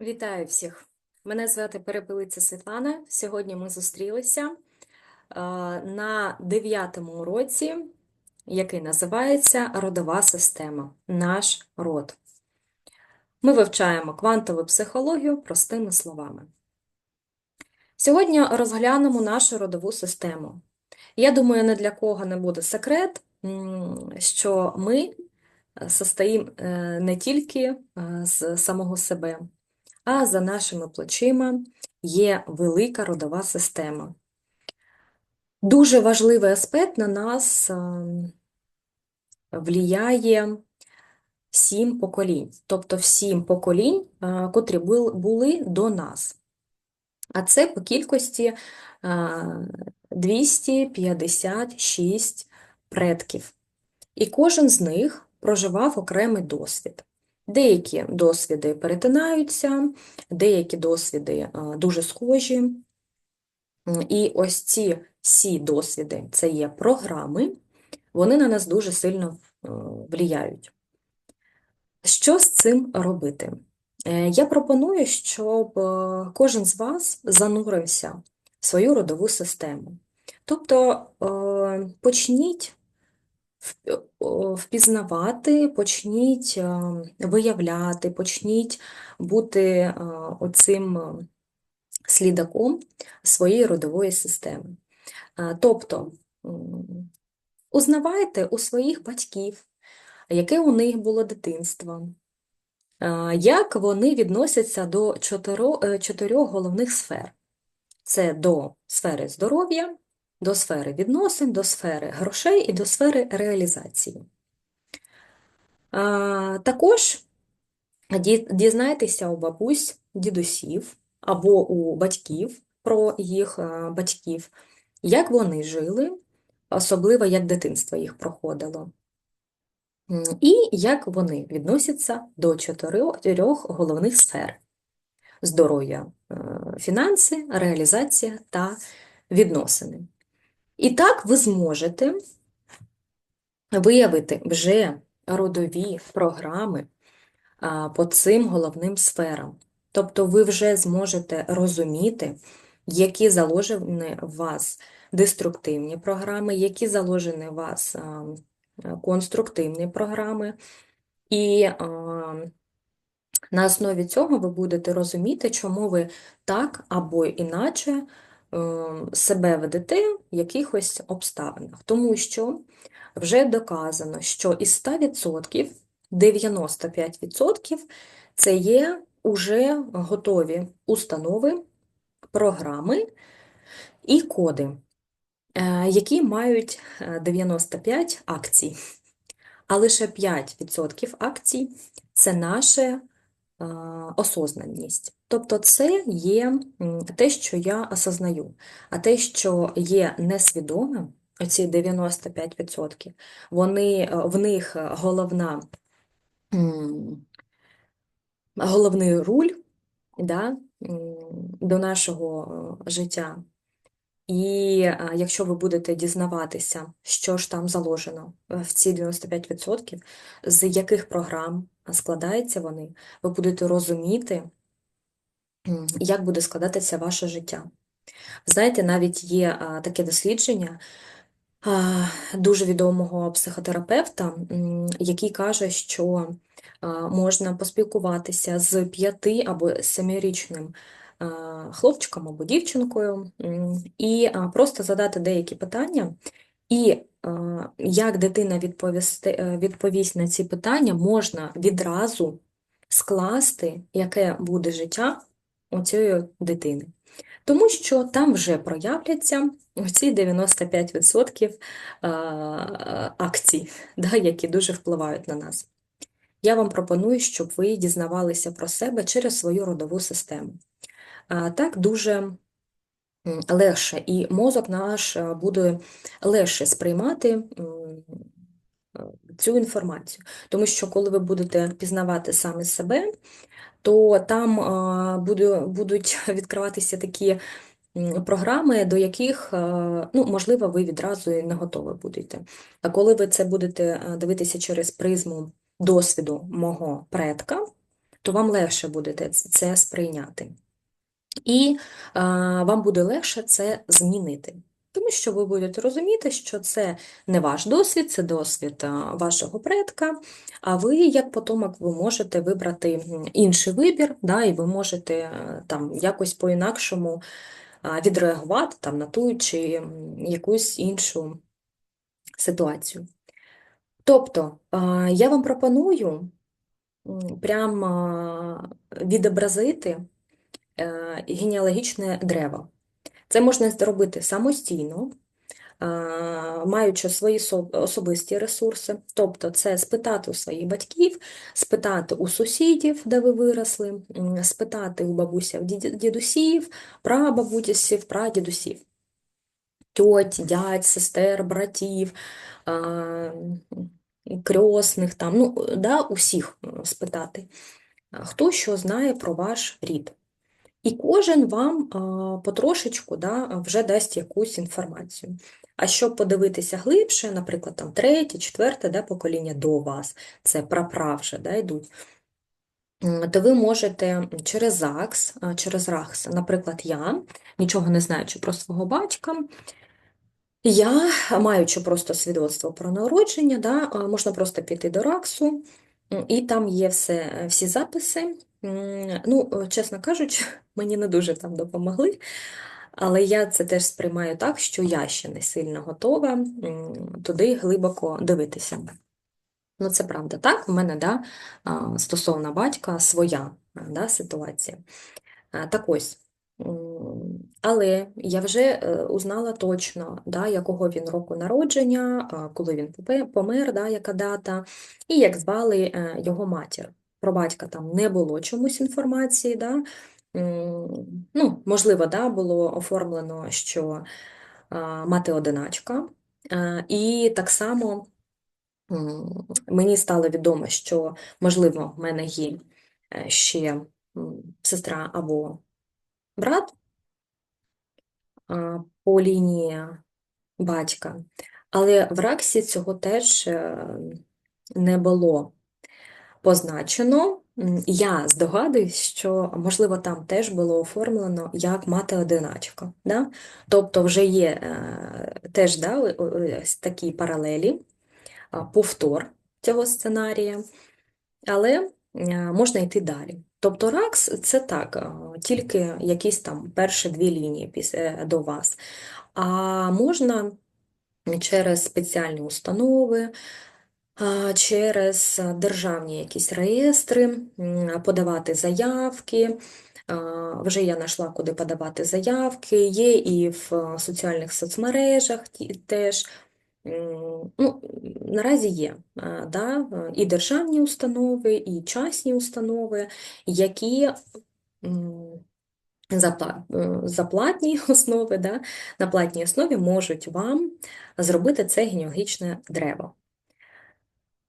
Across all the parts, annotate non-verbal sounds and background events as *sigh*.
Вітаю всіх! Мене звати Перепелиця Світлана. Сьогодні ми зустрілися е, на дев'ятому уроці, який називається Родова система. Наш род. Ми вивчаємо квантову психологію простими словами. Сьогодні розглянемо нашу родову систему. Я думаю, не для кого не буде секрет, що ми состоїмо е, не тільки е, з самого себе, а за нашими плечима є велика родова система. Дуже важливий аспект на нас е, сім поколінь, тобто всім поколінь, котрі були до нас. А це по кількості е, 256 предків. І кожен з них проживав окремий досвід. Деякі досвіди перетинаються, деякі досвіди е, дуже схожі. І ось ці всі досвіди це є програми, вони на нас дуже сильно е, влияють. Що з цим робити? Е, Я пропоную, щоб кожен з вас занурився в свою родову систему. Тобто почніть впізнавати, почніть е, виявляти, почніть бути е, оцим е, слідаком своєї родової системи. Тобто, узнавайте у своїх батьків, яке у них було дитинство, як вони відносяться до чотирьох головних сфер. Це до сфери здоров'я, до сфери відносин, до сфери грошей і до сфери реалізації. А, Також дізнайтеся у бабусь, дідусів або у батьків про їх батьків, як вони жили, особливо як дитинство їх проходило, і як вони відносяться до чотирьох чотирьох головних сфер: здоров'я, е, фінанси, реалізація та відносини. І так ви зможете виявити вже родові програми по цим головним сферам. Тобто ви вже зможете розуміти, які заложені в вас деструктивні програми, які заложені в вас конструктивні програми. І на основі цього ви будете розуміти, чому ви так або іначе себе ведете в якихось обставинах. Тому що вже доказано, що із 100% 95% це є уже готові установи, програми і коди, е, які мають е, 95 акцій. А лише 5% акцій це наша е, осознаність. Тобто це є те, що я осознаю, а те, що є несвідомим, оці 95%, вони, е, в них головна, головний руль да, до нашого е, життя. І якщо ви будете дізнаватися, що ж там заложено е, в ці 95%, з яких програм складаються вони, ви будете розуміти, як буде складатися ваше життя. Знаєте, навіть є таке дослідження дуже відомого психотерапевта, який каже, що можна поспілкуватися з п'яти або семирічним хлопчиком або дівчинкою і просто задати деякі питання, і як дитина відповісти, е, відповість на ці питання, можна відразу скласти, яке буде життя у цієї дитини. Тому що там вже проявляться ці 95% акцій, да, які дуже впливають на нас. Я вам пропоную, щоб ви дізнавалися про себе через свою родову систему. Так дуже легше, і мозок наш буде легше сприймати е, цю інформацію. Тому що коли ви будете пізнавати саме себе, то там будуть *laughs* відкриватися такі програми, до яких, ну, можливо, ви відразу і не готові будете. А коли ви це будете дивитися через призму досвіду мого предка, то вам легше буде це сприйняти. І вам буде легше це змінити. Тому що ви будете розуміти, що це не ваш досвід, це досвід вашого предка, а ви, як потомок, ви можете вибрати інший вибір, да, і ви можете е, там якось по-інакшому відреагувати там, на ту чи якусь іншу ситуацію. Тобто, я вам пропоную прямо відобразити е, генеалогічне древо. Це можна зробити самостійно, маючи свої особисті ресурси, тобто це спитати у своїх батьків, спитати у сусідів, де ви виросли, спитати у бабусів дідусів, прабабусів, прадідусів, тьоть, дядь, сестер, братів, крьосних, там, ну, да, усіх спитати, хто що знає про ваш рід. І кожен вам потрошечку да, вже дасть якусь інформацію. А щоб подивитися глибше, наприклад, там третє, четверте да, покоління до вас, це прапра вже да, йдуть, то ви можете через ЗАГС, через РАХС, наприклад, я, нічого не знаючи про свого батька, я, маючи просто свідоцтво про народження, да, можна просто піти до РАКСу, і там є все, всі записи. Ну, чесно кажучи, *laughs* мені не дуже там допомогли, але я це теж сприймаю так, що я ще не сильно готова туди глибоко дивитися. Ну, це правда, так, в мене да, стосовно батька своя да, ситуація. Так ось. Але я вже е, узнала точно, да, якого він року народження, коли він помер, да, яка дата, і як звали е, його матір. Про батька там не було чомусь інформації. Да? Ну, Можливо, да, було оформлено, що мати одиначка. І так само мені стало відомо, що, можливо, в мене є е, ще сестра або брат по лінії батька, але в Раксі цього теж е, не було позначено. Я здогадуюсь, що, можливо, там теж було оформлено як мати-одиначка. Да? Тобто вже є е, теж да, такі паралелі, повтор цього сценарія, але е, можна йти далі. Тобто РАКС це так, тільки якісь там перші дві лінії е, до вас. А можна через спеціальні установи, через державні якісь реєстри подавати заявки. Вже я знайшла, куди подавати заявки, є і в соціальних соцмережах теж. Ну, Наразі є да, і державні установи, і частні установи, які за платні *laughs* основи, да, на платній основі можуть вам зробити це генеалогічне древо.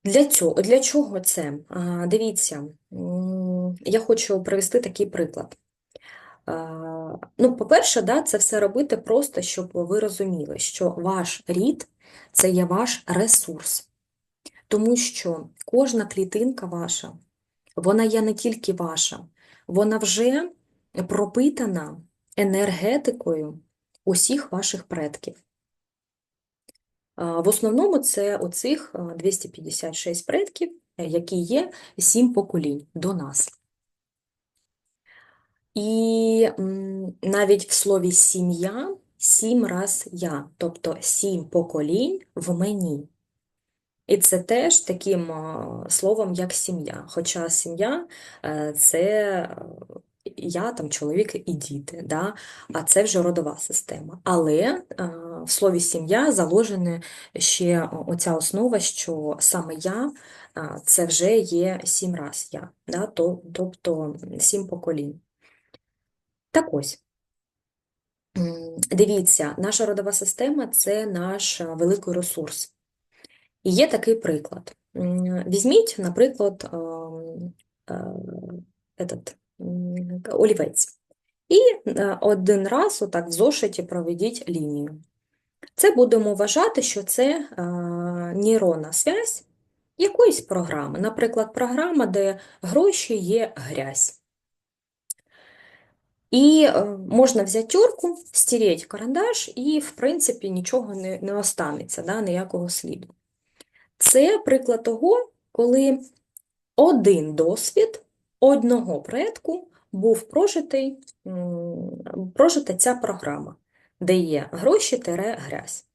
Для цього, для чого це? Дивіться, я хочу привести такий приклад. Ну, По-перше, да, це все робити просто, щоб ви розуміли, що ваш рід це є ваш ресурс. Тому що кожна клітинка ваша, вона є не тільки ваша, вона вже пропитана енергетикою усіх ваших предків. В основному це оцих 256 предків, е, які є сім поколінь до нас. І навіть в слові сім'я сім раз я, тобто сім поколінь в мені. І це теж таким словом, як сім'я. Хоча сім'я е, це я, там, чоловік і діти, да? а це вже родова система. Але е, в слові сім'я заложена ще оця основа, що саме я це вже є сім раз я, да? тобто сім поколінь. Так ось. Дивіться, наша родова система це наш великий ресурс. І є такий приклад. Візьміть, наприклад, ем, е, этот, олівець. І е, один раз отак в зошиті проведіть лінію. Це будемо вважати, що це е, нейронна связь, якоїсь програми. Наприклад, програма, де гроші є грязь. І е, можна взяти тюрку, стереть карандаш, і, в принципі, нічого не, не останеться, да, ніякого сліду. Це приклад того, коли один досвід одного предку був прожитий, прожита ця програма, де є гроші тере грязь.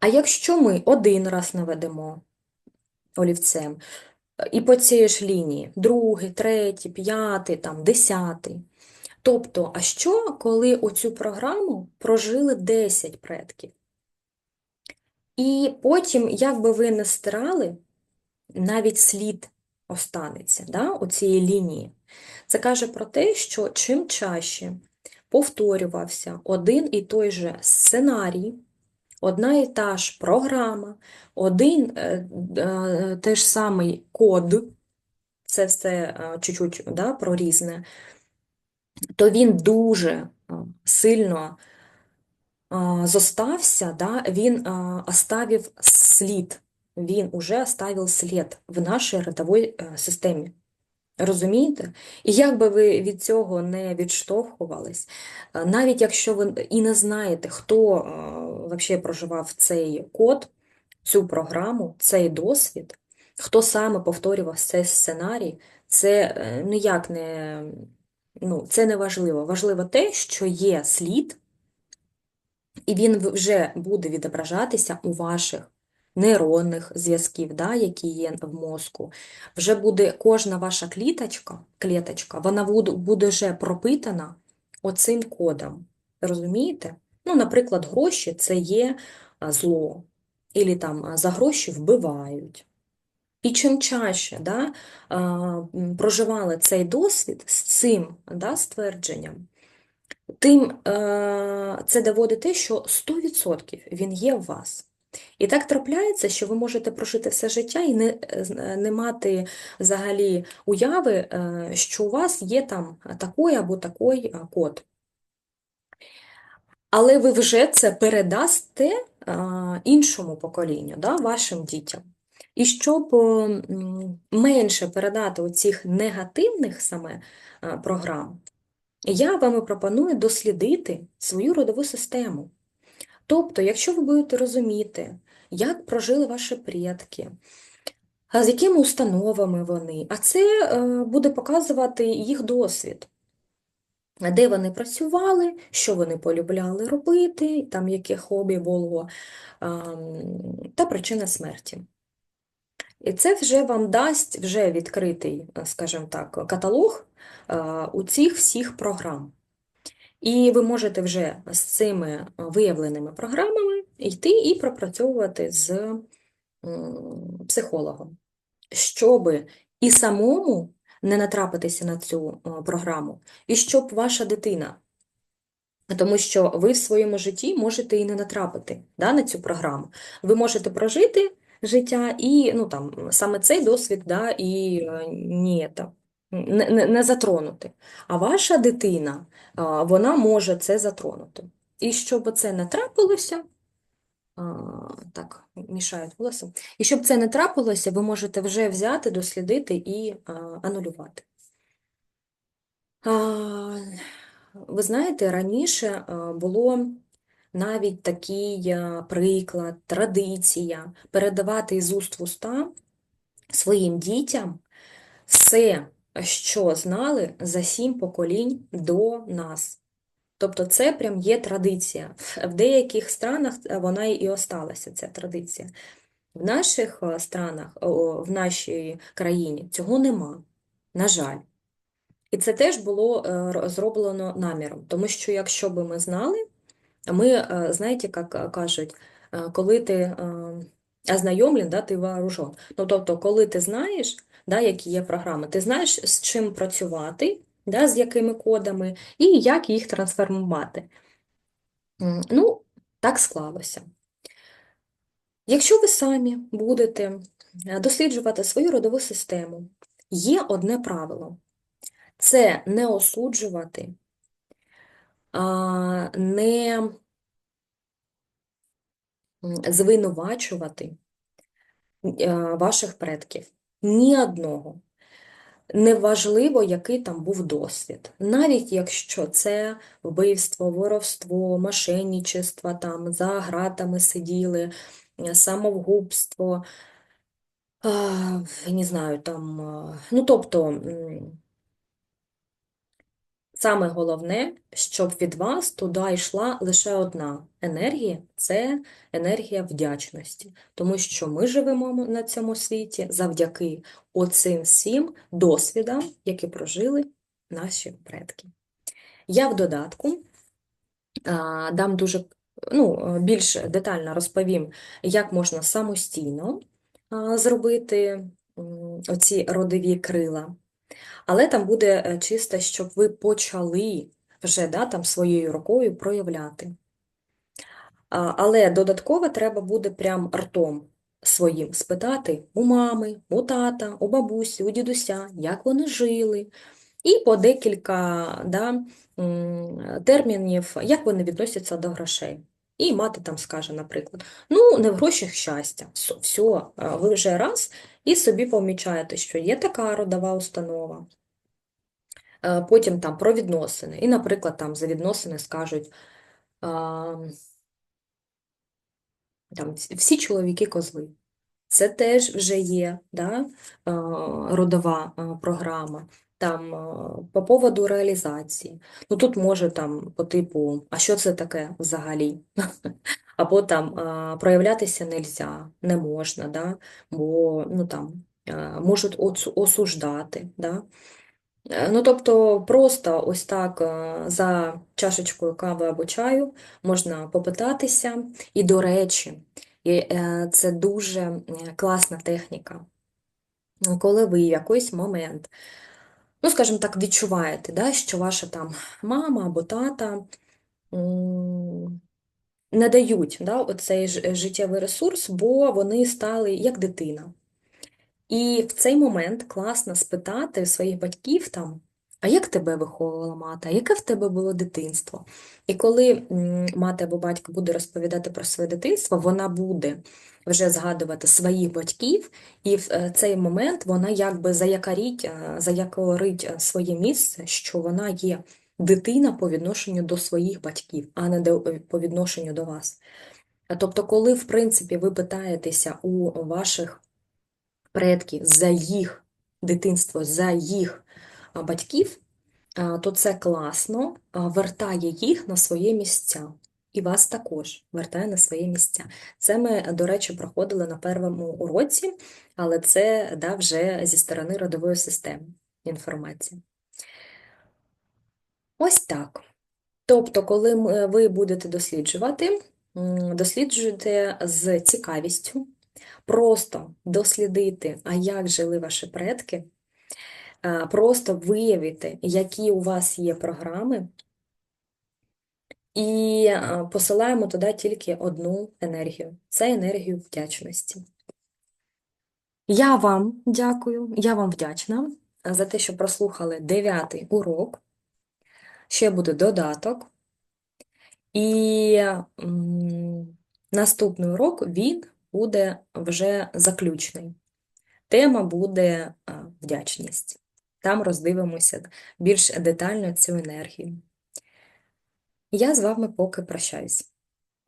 А якщо ми один раз наведемо олівцем, і по цій ж лінії, другий, третій, п'ятий, там, десятий. Тобто, а що, коли оцю програму прожили 10 предків? І потім, як би ви не стирали, навіть слід останеться да, у цієї лінії. Це каже про те, що чим чаще повторювався один і той же сценарій, одна і та ж програма, один е, е, той ж самий код, це все е, чуть-чуть да, про різне, то він дуже сильно зостався, да, він оставив слід, він уже оставив слід в нашій родовій системі. Розумієте? І як би ви від цього не відштовхувались, навіть якщо ви і не знаєте, хто взагалі проживав цей код, цю програму, цей досвід, хто саме повторював цей сценарій, це е, ніяк не ну, це не важливо. Важливо те, що є слід, і він вже буде відображатися у ваших нейронних зв'язків, да, які є в мозку. Вже буде кожна ваша кліточка, клеточка, вона буде вже пропитана оцим кодом. Розумієте? Ну, Наприклад, гроші це є зло, Ілі там за гроші вбивають. І чим чаще да, проживали цей досвід з цим да, ствердженням, тим це доводить те, що 100% він є в вас. І так трапляється, що ви можете прожити все життя і не не мати взагалі уяви, е, що у вас є там такий або такий код. Але ви вже це передасте іншому поколінню, да, вашим дітям. І щоб менше передати оцих негативних саме програм, я вам пропоную дослідити свою родову систему. Тобто, якщо ви будете розуміти, як прожили ваші предки, з якими установами вони, а це е, буде показувати їх досвід, де вони працювали, що вони полюбляли робити, там яке хобі було, та причина смерті. І це вже вам дасть вже відкритий, скажімо так, каталог у цих всіх програм. І ви можете вже з цими виявленими програмами йти і пропрацьовувати з психологом, щоб і самому не натрапитися на цю програму, і щоб ваша дитина, тому що ви в своєму житті можете і не натрапити да, на цю програму. Ви можете прожити життя і ну, там, саме цей досвід да, і е, ні, та, не, не, не затронути. А ваша дитина вона може це затронути. І щоб це не трапилося, так, мішають волосся. І щоб це не трапилося, ви можете вже взяти, дослідити і анулювати. Ви знаєте, раніше було навіть такий приклад, традиція передавати із уст в уста своїм дітям все, що знали за сім поколінь до нас. Тобто це прям є традиція. В деяких странах вона і осталася, ця традиція. В наших странах, в нашій країні цього нема, на жаль. І це теж було е, зроблено наміром, тому що якщо би ми знали, ми, е, знаєте, як кажуть, е, коли ти ознайомлен, да, ти вооружен. Ну, тобто, коли ти знаєш, да, які є програми, ти знаєш, з чим працювати, да, з якими кодами, і як їх трансформувати. Ну, так склалося. Якщо ви самі будете досліджувати свою родову систему, є одне правило це не осуджувати, не звинувачувати, е, ваших предків. Ні одного. Неважливо, який там був досвід. Навіть якщо це вбивство, воровство, мошенничество, там за гратами сиділи, е, самовгубство, а, не знаю, там, ну тобто. Саме головне, щоб від вас туди йшла лише одна енергія це енергія вдячності. Тому що ми живемо на цьому світі завдяки оцим всім досвідам, які прожили наші предки. Я в додатку дам дуже ну, більш детально розповім, як можна самостійно зробити оці родові крила. Але там буде е, чисто, щоб ви почали вже да, там своєю рукою проявляти. Але додатково треба буде прям ртом своїм спитати у мами, у тата, у бабусі, у дідуся, як вони жили, і по декілька да, термінів, як вони відносяться до грошей. І мати там скаже, наприклад, ну, не в грошах щастя, все, все, ви вже раз і собі помічаєте, що є така родова установа. Е, Потім там про відносини. І, наприклад, там за відносини скажуть там, всі чоловіки козли. Це теж вже є да, родова програма. Там по поводу реалізації. Ну тут може там по типу, а що це таке взагалі? *laughs* Або там проявлятися нельзя, не можна, да, бо ну, там, можуть осуждати. Да? Е, Ну, тобто, просто ось так за чашечкою кави або чаю можна попитатися. І, до речі, е, це дуже класна техніка. Коли ви в якийсь момент, ну, скажімо так, відчуваєте, да, що ваша там мама або тата не дають да, оцей ж- життєвий ресурс, бо вони стали як дитина. І в цей момент класно спитати своїх батьків там, а як тебе виховувала мати, а яке в тебе було дитинство? І коли мати або батько буде розповідати про своє дитинство, вона буде вже згадувати своїх батьків, і в е, цей момент вона якби заякорить, е, заякорить е, своє місце, що вона є дитина по відношенню до своїх батьків, а не по відношенню до вас. Тобто, коли, в принципі, ви питаєтеся у ваших предків за їх дитинство, за їх батьків, то це класно вертає їх на своє місця. І вас також вертає на своє місця. Це ми, до речі, проходили на першому уроці, але це да, вже зі сторони родової системи інформація. Ось так. Тобто, коли ви будете досліджувати, досліджуйте з цікавістю, просто дослідити, а як жили ваші предки, просто виявити, які у вас є програми, і посилаємо туди тільки одну енергію це енергію вдячності. Я вам дякую, я вам вдячна за те, що прослухали дев'ятий урок. Ще буде додаток. І наступний урок він буде вже заключний. Тема буде вдячність. Там роздивимося більш детально цю енергію. Я з вами поки прощаюсь.